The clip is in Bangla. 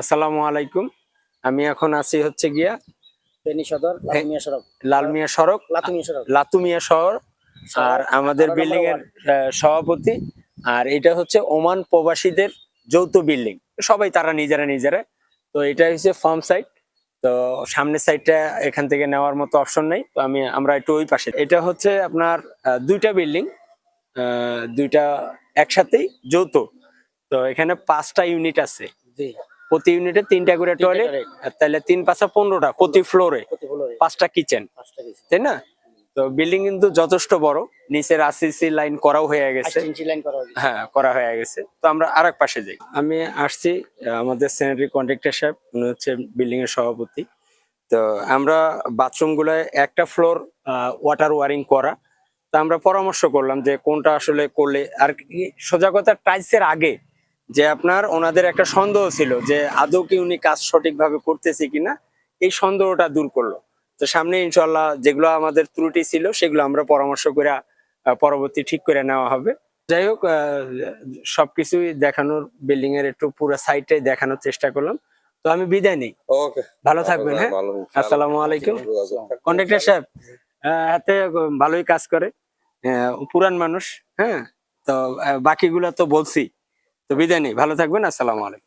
আসসালামু আলাইকুম। আমি এখন আছি হচ্ছে গিয়া ফেনী সদর লাতুমিয়া সড়ক। লালমিয়া সড়ক লাতুমিয়া সড়ক। লাতুমিয়া শহর আর আমাদের বিল্ডিং এর সভাপতি। আর এটা হচ্ছে ওমান প্রবাসীদের যৌথ বিল্ডিং সবাই তারা নিজেরা নিজেরা। তো এটা হচ্ছে ফার্ম সাইট তো সামনের সাইডটা এখান থেকে নেওয়ার মতো অপশন নেই। তো আমি আমরা একটু ওই পাশে। এটা হচ্ছে আপনার দুইটা বিল্ডিং দুইটা একসাথেই যৌথ। তো এখানে পাঁচটা ইউনিট আছে। জি। প্রতি ইউনিটে তিনটা করে টয়লেট তাহলে তিন পাঁচা পনেরোটা প্রতি ফ্লোরে পাঁচটা কিচেন তাই না? তো বিল্ডিং কিন্তু যথেষ্ট বড় নিচের আরসিসি লাইন করাও হয়ে গেছে। হ্যাঁ করা হয়ে গেছে। তো আমরা আরেক পাশে যাই। আমি আসছি আমাদের স্যানিটারি কন্ট্রাক্টর সাহেব উনি হচ্ছে বিল্ডিং এর সভাপতি। তো আমরা বাথরুম একটা ফ্লোর ওয়াটার ওয়ারিং করা। তো আমরা পরামর্শ করলাম যে কোনটা আসলে করলে আর কি সোজা কথা টাইলসের আগে যে আপনার ওনাদের একটা সন্দেহ ছিল যে আদৌ কি উনি কাজ সঠিকভাবে করতেছে কিনা এই সন্দেহটা দূর করল। তো সামনে ইনশাল্লাহ যেগুলো আমাদের ত্রুটি ছিল সেগুলো আমরা পরামর্শ করে পরবর্তী ঠিক করে নেওয়া হবে। যাই হোক সবকিছুই দেখানোর বিল্ডিং এর একটু পুরো সাইডটাই দেখানোর চেষ্টা করলাম। তো আমি বিদায় নেই। ভালো থাকবেন হ্যাঁ? আসসালামু আলাইকুম। কন্ট্রাক্টর সাহেব আহ, হাতে ভালোই কাজ করে। আহ, পুরান মানুষ হ্যাঁ? তো বাকিগুলো তো বলছি। তো বিদায় নেই ভালো থাকবেন আসসালামু আলাইকুম।